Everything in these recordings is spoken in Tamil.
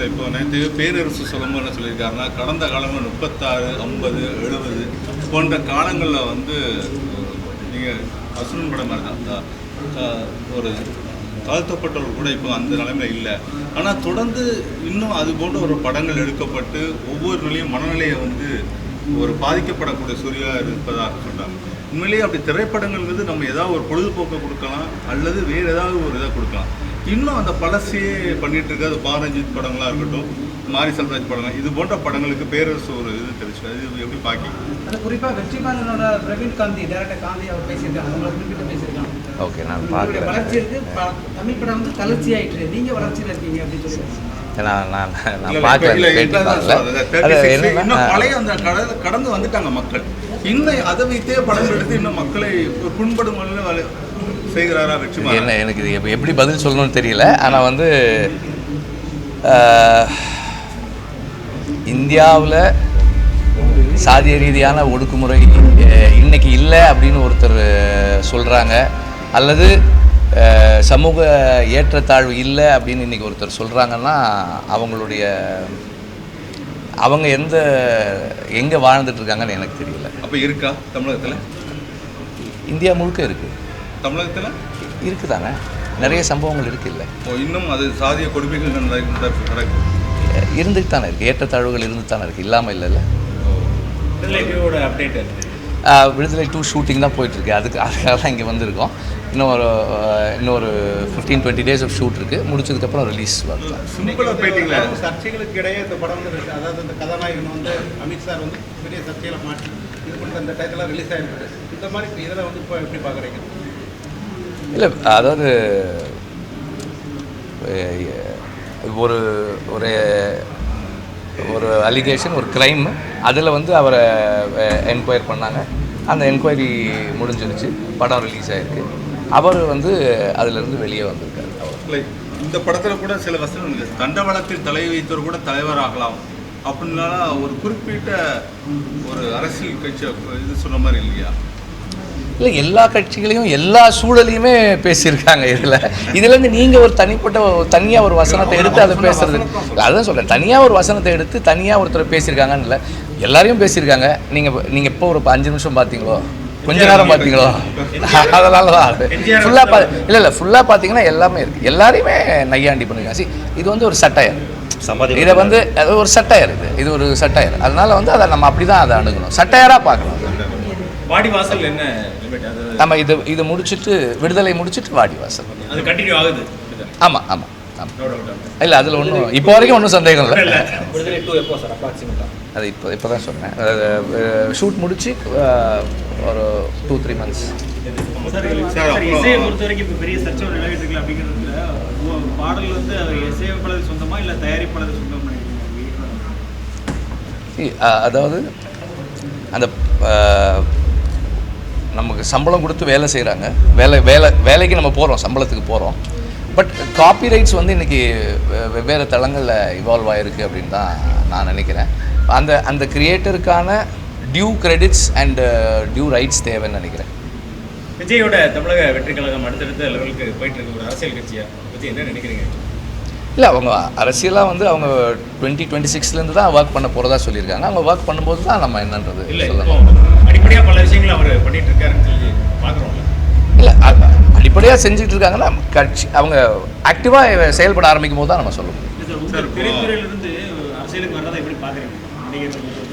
இல்லை இப்போ நேற்று பேரரசு சொல்லும்போது என்ன சொல்லியிருக்காருன்னா கடந்த காலங்கள் முப்பத்தாறு ஐம்பது எழுபது போன்ற காலங்களில் வந்து நீங்கள் அசுரன் படம் மாதிரி தான் அந்த, ஒரு தாழ்த்தப்பட்டவர் கூட இப்போ அந்த நிலைமை இல்லை. ஆனால் தொடர்ந்து இன்னும் அது போன்ற ஒரு படங்கள் எடுக்கப்பட்டு ஒவ்வொரு நிலையும் மனநிலையை வந்து ஒரு பாதிக்கப்படக்கூடிய சூரியாக இருப்பதாக சொல்கிறாங்க உண்மையிலேயே அப்படி திரைப்படங்கள் வந்து நம்ம ஏதாவது ஒரு பொழுதுபோக்கை கொடுக்கலாம் அல்லது வேறு ஏதாவது ஒரு இதை கொடுக்கலாம். இன்னும் அந்த பழசையே பண்ணிட்டு இருக்க அது பாரஞ்சித் படங்களா இருக்கட்டும் மாரி செல்வராஜ் படங்கள் இது போன்ற படங்களுக்கு பேரரசு ஒரு இது தெரிச்சு அது எப்படி பாக்கி? அது குறிப்பாக வெற்றிமாறனோட பிரவீன் காந்தி டேரக்டர் காந்தி அவர் பேசியிருக்காங்க குறிப்பிட்டு பேசியிருக்காங்க. ஓகே நான் பார்க்குறேன் வளர்ச்சி இருக்கு. தமிழ் படம் வந்து தளர்ச்சி ஆயிட்டு நீங்க வளர்ச்சியில் இருக்கீங்க அப்படின்னு சொல்லி நான் நான் நான் பார்க்கல. இல்ல, பேட்டி இல்ல, பார்க்கல. இல்ல, அது 36 என்னன்னா இன்னும் பழைய அந்த கடல் கடந்து வந்துட்டாங்க மக்கள். இன்னும் அதை வைத்தே படம் எடுத்து இன்னும் மக்களை புண்படும் செய்கிறாரா வெற்றிமாறன்? என்ன எனக்கு இது எப்ப- எப்படி பதில் சொல்லணும்னு தெரியல. ஆனால் வந்து இந்தியாவில் சாதிய ரீதியான ஒடுக்குமுறை இன்னைக்கு இல்லை அப்படின்னு ஒருத்தர் சொல்கிறாங்க அல்லது சமூக ஏற்றத்தாழ்வு இல்லை அப்படின்னு இன்னைக்கு ஒருத்தர் சொல்கிறாங்கன்னா அவங்களுடைய அவங்க எந்த எங்கே வாழ்ந்துட்டு இருக்காங்கன்னு எனக்கு தெரியல. அப்ப இருக்கா தமிழகத்துல? இந்தியா முழுக்க இருக்குது தமிழகத்துல? இருக்குதானே? நிறைய சம்பவங்கள் இருக்குல்ல ஓ, இன்னும் அது சாதிய கொடுமைகள் நடக்கு- நடக்கு. இருந்துட்டு தானே இருக்குது ஏற்றத்தாழ்வுகள் இருந்துட்டு தானே இருக்குது இல்லாமல் இல்லைல்ல இருக்குது விடுதலை டூ ஷூட்டிங் தான் போயிட்டுருக்கு அதுக்கு அதுக்காக தான் இங்கே வந்திருக்கோம். இன்னும் ஒரு ஆஹ் இன்னும் ஒரு fifteen twenty days of shoot இருக்குது முடிச்சதுக்கப்புறம் ரிலீஸ் வரலாம் சிம்பிளா போயிட்டீங்களா சர்ச்சைகளுக்கு இடையே இந்த படம் வந்து release- அதாவது இந்த கதாநாயகன் வந்து அமித் சார் வந்து பெரிய சர்ச்சைகளை மாற்றி இது பண்ணிட்டு அந்த டயத்தில் ரிலீஸ் ஆகிருக்கு இந்த மாதிரி இதில் வந்து இப்போ எப்படி பார்க்குறீங்க இல்லை அதாவது ஒரு ஒரு ஒரு அலிகேஷன் ஒரு க்ரைம் அதில் வந்து அவரை என்கொயர் பண்ணாங்க. அந்த என்கொயரி முடிஞ்சிருச்சு. படம் ரிலீஸ் ஆகிருக்கு அவர் வந்து அதுலேருந்து வெளியே வந்திருக்காரு. இல்லை இந்த படத்தில் கூட சில வசனம் இருக்கு. தண்டவாளத்தில் தலை வைத்தவர் கூட தலைவராகலாம் அப்படின்னா ஒரு குறிப்பிட்ட ஒரு அரசியல் கட்சி இது சொன்ன மாதிரி இல்லையா? இல்லை எல்லா கட்சிகளையும் எல்லா சூழலையுமே பேசியிருக்காங்க இதில். இதுலேருந்து நீங்கள் ஒரு தனிப்பட்ட தனியாக ஒரு வசனத்தை எடுத்து அதை பேசுறது. அதான் சொல்கிறேன் தனியாக ஒரு வசனத்தை எடுத்து தனியாக ஒருத்தர் பேசியிருக்காங்கன்னு இல்லை. எல்லாரையும் பேசியிருக்காங்க. நீங்கள் நீங்கள் இப்போ ஒரு அஞ்சு நிமிஷம் பார்த்தீங்களோ கொஞ்ச நேரம் பார்த்தீங்களோ அதனால தான் ஃபுல்லாக பா இல்லை இல்லை ஃபுல்லாக பார்த்தீங்கன்னா எல்லாமே இருக்குது எல்லாரையுமே நையாண்டி பண்ணிருக்காங்க. See, இது வந்து ஒரு சட்டையர். இதை வந்து அது ஒரு சட்டையர் இது. இது ஒரு சட்டையர். அதனால வந்து அதை நம்ம அப்படி தான் அதை அணுகணும். சட்டையராக பார்க்கணும். வாடி வாசல் என்ன? நம்ம இது இது முடிச்சுட்டு விடுதலை முடிச்சுட்டு வாடி வாசல் அது கண்டினியூ ஆகுது. ஆமாம் ஆமாம் ஆமாம் நோ டவுட் இல்லை அதில் ஒன்றும் இப்போ வரைக்கும் ஒன்றும் சந்தேகம் இல்லை. விடுதலை டூ எப்போ சார் அப்ராக்சிமேட்டாக அது இப்போ இப்போ தான் சொன்னேன் ஷூட் முடிச்சு ஒரு டூ த்ரீ மந்த்ஸ் இசையை பொறுத்த வரைக்கும் இப்போ பெரிய சர்ச்சை ஒன்று நிலவிட்டு இருக்குல்ல அப்படிங்கிறதுல உ- பாடல் வந்து அது இசையமைப்பாளர் சொந்தமா இல்லை தயாரிப்பாளர் சொந்தம் பண்ணிருக்கீங்க அதாவது அந்த நமக்கு சம்பளம் கொடுத்து வேலை செய்கிறாங்க வேலை வேலை வேலைக்கு நம்ம போகிறோம் சம்பளத்துக்கு போகிறோம் பட் காப்பிரைட்ஸ் வந்து இன்றைக்கி வெவ்வேறு தளங்களில் இவால்வ் ஆகிருக்கு அப்படின்னு தான் நான் நினைக்கிறேன். அந்த அந்த கிரியேட்டருக்கான due credits and due rights தேவைன்னு நினைக்கிறேன். விஜயோட தமிழக வெற்றி கழகம் அடுத்தடுத்த லெவலுக்கு போயிட்டு இருக்க ஒரு அரசியல் கட்சியா? பற்றி என்ன நினைக்கிறீங்க? இல்லை அவங்க அரசியலாக வந்து அவங்க டுவெண்ட்டி டுவெண்ட்டி சிக்ஸ்லேருந்து தான் ஒர்க் பண்ண போகிறதா சொல்லியிருக்காங்க. அவங்க ஒர்க் பண்ணும்போது தான் நம்ம என்னன்றது சொல்லணும் அடிப்படையாக பல விஷயங்கள் அவர் பண்ணிட்டு இருக்காருன்னு சொல்லி இல்லை அடிப்படையாக செஞ்சுட்டு இருக்காங்கன்னா கட்சி அவங்க ஆக்டிவாக செயல்பட ஆரம்பிக்கும் போது தான் நம்ம சொல்ல முடியும்.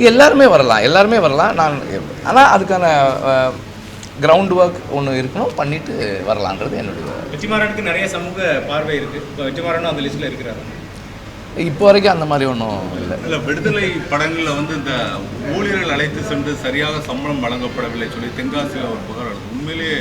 எல்லாருமே வரலாம் எல்லாருமே வரலாம். நான் ஆனால் அதுக்கான கிரவுண்ட் ஒர்க் ஒன்று இருக்கணும் பண்ணிட்டு வரலான்றது என்னுடைய வெற்றிமாறனுக்கு நிறைய சமூக பார்வை இருக்கு. இப்போ வெற்றிமாறனும் அந்த லிஸ்ட்ல இருக்கிறாரு? இப்போ வரைக்கும் அந்த மாதிரி ஒன்றும் இல்லை. இல்ல விடுதலை படங்கள்ல வந்து இந்த ஊழியர்கள் அழைத்து சென்று சரியாக சம்பளம் வழங்கப்படவில்லை சொல்லி தென்காசியில் ஒரு புகார் உண்மையிலேயே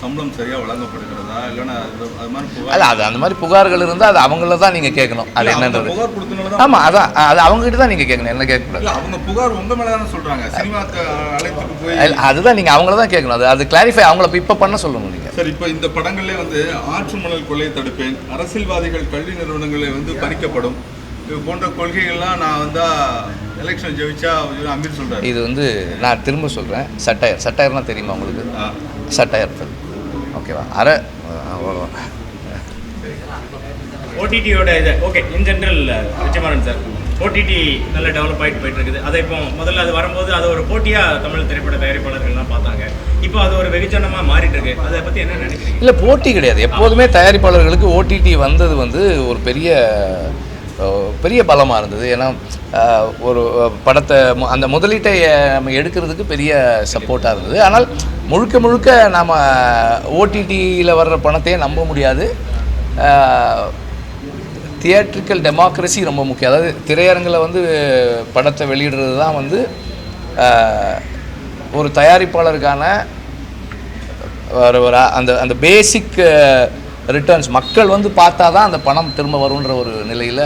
சம்பளம் சரியா வழங்கப்படுகிறதா? இல்லைன்னா அது மாதிரி புகார் அது அந்த மாதிரி புகார்கள் இருந்தால் அது அவங்கள தான் நீங்கள் கேட்கணும். அது என்னன்றது. புகார் கொடுத்தனால தான் ஆமாம் அதான் அது அவங்ககிட்ட தான் நீங்கள் கேட்கணும். என்ன கேட்கக்கூடாது அவங்க புகார் உங்க மேல தானே சொல்றாங்க. சினிமாக்கு அழைத்துட்டு போய் அதுதான் நீங்கள் அவங்கள தான் கேட்கணும். அது அது கிளாரிஃபை அவங்கள இப்போ பண்ண சொல்லணும் நீங்கள் சார் இப்போ இந்த படங்கள்ல வந்து ஆற்று மணல் கொள்ளையை தடுப்பேன் அரசியல்வாதிகள் கல்வி நிறுவனங்களை வந்து பறிக்கப்படும் இது போன்ற கொள்கைகள்லாம் நான் வந்தா எலெக்ஷன் ஜெயிச்சா அமீர் சொல்றாரு. இது வந்து நான் திரும்ப சொல்கிறேன் சட்டையர் சட்டையர்னா தெரியுமா உங்களுக்கு. சட்டையர் ஓகேவா? அரை அவ்வளோ ஓடிடியோட இது okay in general Vetrimaaran sir. OTT நல்ல டெவலப் ஆகிட்டு போயிட்டு இருக்குது அதை இப்போ முதல்ல அது வரும்போது அது ஒரு போட்டியாக தமிழ் திரைப்பட தயாரிப்பாளர்கள்லாம் பார்த்தாங்க. இப்போ அது ஒரு வெகுஜனமாக மாறிட்டு இருக்கு அதை பற்றி என்ன நினைக்கிறீங்க? இல்லை போட்டி கிடையாது. எப்போதுமே தயாரிப்பாளர்களுக்கு ஓடிடி வந்தது வந்து ஒரு பெரிய பெரிய பலமாக இருந்தது. ஏன்னா ஒரு படத்தை மு- அந்த முதலீட்டை நம்ம எடுக்கிறதுக்கு பெரிய சப்போர்ட்டாக இருந்தது. ஆனால் முழுக்க முழுக்க நாம் ஓடிடியில் வர்ற பணத்தையே நம்ப முடியாது. தியேட்ரிக்கல் டெமோக்ரஸி ரொம்ப முக்கியம். அதாவது திரையரங்கில் வந்து படத்தை வெளியிடுறது தான் வந்து ஒரு தயாரிப்பாளருக்கான ஒரு ஒரு அந்த அந்த பேசிக் ரிட்டர்ன்ஸ் மக்கள் வந்து பார்த்தா தான் அந்த பணம் திரும்ப வரும்ன்ற ஒரு நிலையில்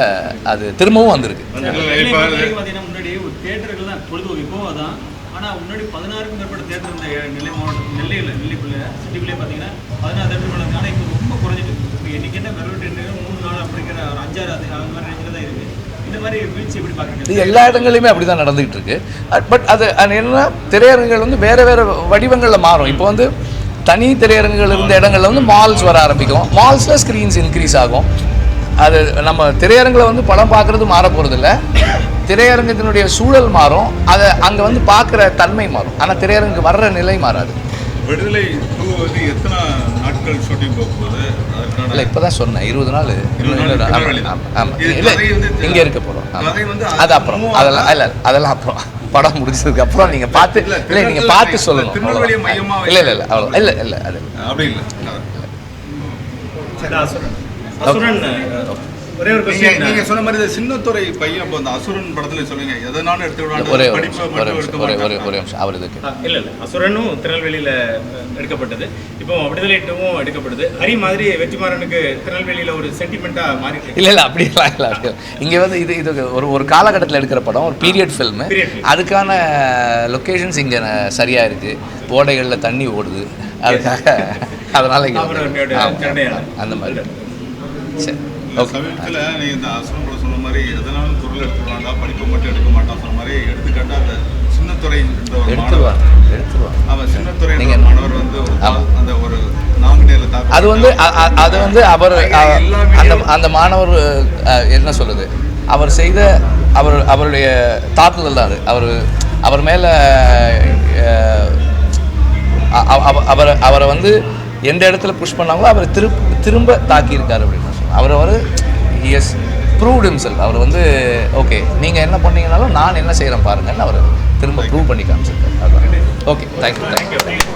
அது திரும்பவும் வந்திருக்கு. ஆனால் முன்னாடி பதினாறுக்கும் மேற்பட்ட தேட்டர் இருந்த நெல்லை மாவட்டம் நெல்லையில் நெல்லைக்குள்ளே சிட்டிக்குள்ளே பார்த்தீங்கன்னா பதினாறு தேட்டர் மேலே ஆனால் இப்போ ரொம்ப குறைஞ்சிட்டு இப்போ இன்னைக்கு என்ன வெறும் மூணு நாள் அப்படிங்கிற ஒரு அஞ்சாறு அது அந்த மாதிரி ரேஞ்சில் தான் இருக்குது இந்த மாதிரி வீழ்ச்சி எப்படி இது பார்க்குறீங்க எல்லா இடங்களையுமே அப்படி தான் நடந்துகிட்டு இருக்கு. பட் அது அது என்னன்னா திரையரங்குகள் வந்து வேறு வேறு வடிவங்களில் மாறும். இப்போ வந்து தனி திரையரங்குகள் இருந்த இடங்கள்ல வந்து மால்ஸ் வர ஆரம்பிக்கும். மால்ஸில் ஸ்க்ரீன்ஸ் இன்க்ரீஸ் ஆகும். அது நம்ம திரையரங்கில் வந்து படம் பார்க்குறது மாற போகிறதில்ல திரையரங்கத்தினுடைய சூழல் மாறும். அதை அங்கே வந்து பார்க்குற தன்மை மாறும். ஆனால் திரையரங்கு வர்ற நிலை மாறாது. விடுதலை டூ வந்து எத்தனை நாட்கள் ஷூட்டிங் போக போகுது அதுக்கான இல்லை இப்போ தான் சொன்னேன். இருபது நாள். ஆமாம் இது இல்லை இங்கே இருக்க போகிறோம் அது அப்புறம். அதெல்லாம் இல்லை அதெல்லாம் அப்புறம். படம் முடிச்சதுக்கு அப்புறம் நீங்கள் பார்த்து இல்ல, திருநெல்வேலி பார்த்து இல்ல, சொல்லணும். இல்லை இல்லை இல்லை அவ்வளோ இல்லை இல்லை அது அப்படி இல்லை. ஒரே ஒரு நீங்க நீங்க கொஸ்டின் சொன்ன மாதிரி இந்த சின்னத்துறை பையன் இப்போ அந்த அசுரன் படத்துல சொல்லுங்க. எதனாலும் எடுத்து விடாண்டு ஒரு ஒரே நிமிஷம் அவர் இதுக்கு இல்லை இல்லை. அசுரனும் திருநெல்வேலியில் எடுக்கப்பட்டது. இப்போ விடுதலை டூவும் எடுக்கப்படுது. ஹரி மாதிரி வெற்றிமாறனுக்கு திருநெல்வேலியில் ஒரு சென்டிமெண்ட்டாக மாறிட்டு இருக்கு. இல்லை இல்லை அப்படியெல்லாம் இல்லை. அப்படி இங்கே வந்து இது இது ஒரு ஒரு காலகட்டத்தில் எடுக்கிற படம் ஒரு பீரியட் ஃபில்மு. அதுக்கான லொக்கேஷன்ஸ் இங்கே சரியாக இருக்குது ஓடைகளில் தண்ணி ஓடுது. அதுக்காக அதனால் இங்கே. அந்த மாதிரி. சரி. சமீபத்தில் நீங்க இந்த படம் சொன்ன மாதிரி எதனாலும் பொருள் எடுத்து விடாண்டா படிப்பை மட்டும் எடுக்க மாட்டான் சொன்ன மாதிரி எடுத்துக்காட்டா அந்த சின்னத்துறை எடுத்துருவாங்க எடுத்துருவாங்க அவன் சின்னத்துறை மாணவர் வந்து ஒரு. அந்த ஒரு அது வந்து அது வந்து அவர் அந்த அந்த மாணவர் என்ன சொல்லுது அவர் செய்த அவர் அவருடைய தாக்குதல் தான் அது. அவர் அவர் மேலே அவர் அவரை வந்து எந்த இடத்துல புஷ் பண்ணாங்களோ அவரை திரும்ப திரும்ப தாக்கியிருக்காரு அப்படின்னு. அவர் அவர் எஸ் ப்ரூவ்ட் himself. அவர் வந்து ஓகே நீங்கள் என்ன பண்ணீங்கனாலும் நான் என்ன செய்கிறேன் பாருங்கன்னு அவர் திரும்ப ப்ரூவ் பண்ணி காமிச்சிருக்காரு. Okay thank you thank you